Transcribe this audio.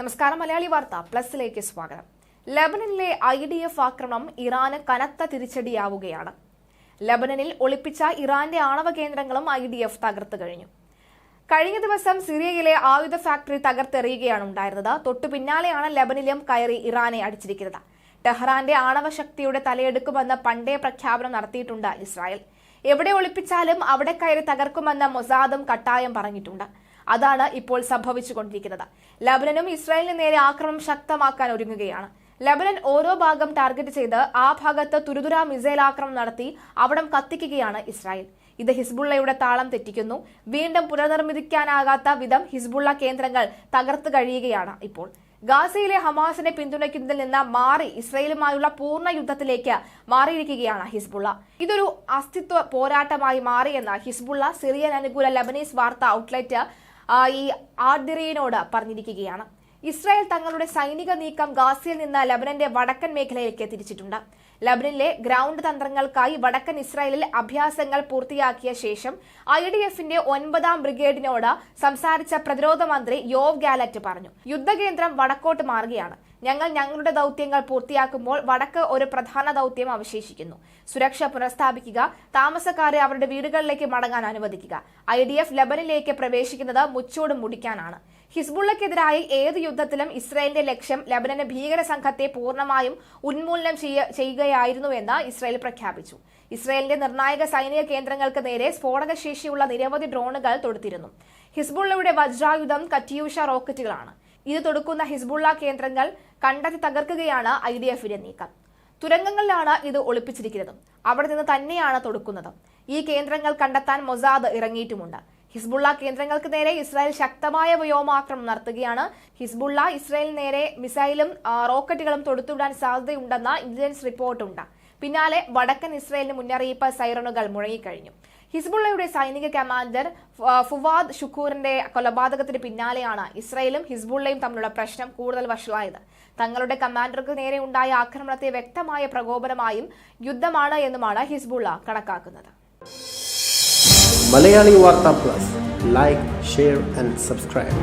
നമസ്കാരം മലയാളി വാർത്ത പ്ലസിലേക്ക് സ്വാഗതം. ലബനനിലെ ഐ ഡി എഫ് ആക്രമണം ഇറാന് കനത്ത തിരിച്ചടിയാവുകയാണ്. ലബനനിൽ ഒളിപ്പിച്ച ഇറാന്റെ ആണവ കേന്ദ്രങ്ങളും ഐ ഡി എഫ് തകർത്തു കഴിഞ്ഞു. കഴിഞ്ഞ ദിവസം സിറിയയിലെ ആയുധ ഫാക്ടറി തകർത്തെറിയുകയാണ് ഉണ്ടായിരുന്നത്. തൊട്ടു പിന്നാലെയാണ് ലബനിലും കയറി ഇറാനെ അടിച്ചിരിക്കുന്നത്. ടെഹ്റാന്റെ ആണവ ശക്തിയുടെ തലയെടുക്കുമെന്ന് പണ്ടേ പ്രഖ്യാപനം നടത്തിയിട്ടുണ്ട് ഇസ്രായേൽ. എവിടെ ഒളിപ്പിച്ചാലും അവിടെ കയറി തകർക്കുമെന്ന് മൊസാദും കട്ടായം പറഞ്ഞിട്ടുണ്ട്. അതാണ് ഇപ്പോൾ സംഭവിച്ചുകൊണ്ടിരിക്കുന്നത്. ലബനനും ഇസ്രായേലിന് നേരെ ആക്രമണം ശക്തമാക്കാൻ ഒരുങ്ങുകയാണ്. ലബനൻ ഓരോ ഭാഗം ടാർഗറ്റ് ചെയ്ത് ആ ഭാഗത്ത് തുരുതുര മിസൈൽ ആക്രമണം നടത്തി അവിടം കത്തിക്കുകയാണ് ഇസ്രായേൽ. ഇത് ഹിസ്ബുള്ളയുടെ താളം തെറ്റിക്കുന്നു. വീണ്ടും പുനർനിർമ്മിക്കാനാകാത്ത വിധം ഹിസ്ബുള്ള കേന്ദ്രങ്ങൾ തകർത്തു കഴിയുകയാണ് ഇപ്പോൾ. ഗാസയിലെ ഹമാസിനെ പിന്തുണയ്ക്കുന്നതിൽ നിന്ന് മാറി ഇസ്രയേലുമായുള്ള പൂർണ യുദ്ധത്തിലേക്ക് മാറിയിരിക്കുകയാണ് ഹിസ്ബുള്ള. ഇതൊരു അസ്തിത്വ പോരാട്ടമായി മാറിയെന്ന് ഹിസ്ബുള്ള സിറിയൻ അനുകൂല ലബനീസ് വാർത്താ ഔട്ട്ലെറ്റ് ഈ ആദിറിയനോട് പറഞ്ഞിരിക്കുകയാണ്. ഇസ്രായേൽ തങ്ങളുടെ സൈനിക നീക്കം ഗാസയിൽ നിന്ന് ലബനന്റെ വടക്കൻ മേഖലയിലേക്ക് തിരിച്ചിട്ടുണ്ട്. ലബനിലെ ഗ്രൗണ്ട് തന്ത്രങ്ങൾക്കായി വടക്കൻ ഇസ്രായേലിൽ അഭ്യാസങ്ങൾ പൂർത്തിയാക്കിയ ശേഷം ഐ ഡി എഫിന്റെ ഒൻപതാം ബ്രിഗേഡിനോട് സംസാരിച്ച പ്രതിരോധ മന്ത്രി യോവ് ഗാലറ്റ് പറഞ്ഞു. യുദ്ധകേന്ദ്രം വടക്കോട്ട് മാറുകയാണ്. ഞങ്ങൾ ഞങ്ങളുടെ ദൗത്യങ്ങൾ പൂർത്തിയാക്കുമ്പോൾ വടക്ക് ഒരു പ്രധാന ദൗത്യം അവശേഷിക്കുന്നു. സുരക്ഷ പുനഃസ്ഥാപിക്കുക താമസക്കാരെ അവരുടെ വീടുകളിലേക്ക് മടങ്ങാൻ അനുവദിക്കുക. ഐ ഡി എഫ് ലബനിലേക്ക് പ്രവേശിക്കുന്നത് മുച്ചോട് മുടിക്കാനാണ്. ഹിസ്ബുള്ളക്കെതിരായി ഏത് യുദ്ധത്തിലും ഇസ്രായേലിന്റെ ലക്ഷ്യം ലബനന് ഭീകര സംഘത്തെ പൂർണമായും ഉന്മൂലനം ചെയ്യ- ചെയ്യുകയായിരുന്നുവെന്ന് ഇസ്രായേൽ പ്രഖ്യാപിച്ചു. ഇസ്രായേലിന്റെ നിർണായക സൈനിക കേന്ദ്രങ്ങൾക്ക് നേരെ സ്ഫോടക ശേഷിയുള്ള നിരവധി ഡ്രോണുകൾ തൊടുത്തിരുന്നു. ഹിസ്ബുള്ളയുടെ വജ്രായുധം കറ്റിയൂഷ റോക്കറ്റുകളാണ്. ഇത് തൊടുക്കുന്ന ഹിസ്ബുള്ള കേന്ദ്രങ്ങൾ കണ്ടെത്തി തകർക്കുകയാണ് ഐ ഡി എഫിന്റെ നീക്കം. തുരങ്കങ്ങളിലാണ് ഇത് ഒളിപ്പിച്ചിരിക്കുന്നത്. അവിടെ നിന്ന് തന്നെയാണ് തൊടുക്കുന്നത്. ഈ കേന്ദ്രങ്ങൾ കണ്ടെത്താൻ മൊസാദ് ഇറങ്ങിയിട്ടുമുണ്ട്. ഹിസ്ബുള്ള കേന്ദ്രങ്ങൾക്ക് നേരെ ഇസ്രായേൽ ശക്തമായ വ്യോമാക്രമണം നടത്തുകയാണ്. ഹിസ്ബുള്ള ഇസ്രായേലിന് നേരെ മിസൈലും റോക്കറ്റുകളും തൊടുത്തുവിടാൻ സാധ്യതയുണ്ടെന്ന ഇന്റലിജൻസ് റിപ്പോർട്ടുണ്ട് പിന്നാലെ വടക്കൻ ഇസ്രായേലിന് മുന്നറിയിപ്പ് സൈറണുകൾ മുഴങ്ങിക്കഴിഞ്ഞു. ഹിസ്ബുള്ളയുടെ സൈനിക കമാൻഡർ ഫുവാദ് ഷുക്കൂറിന്റെ കൊലപാതകത്തിന് പിന്നാലെയാണ് ഇസ്രയേലും ഹിസ്ബുള്ളയും തമ്മിലുള്ള പ്രശ്നം കൂടുതൽ വഷളായത്. തങ്ങളുടെ കമാൻഡർക്ക് നേരെ ഉണ്ടായ ആക്രമണത്തെ വ്യക്തമായ പ്രകോപനമായും യുദ്ധമാണ് എന്നുമാണ് ഹിസ്ബുള്ള കണക്കാക്കുന്നത്. Malayali Vartha plus. Like share and subscribe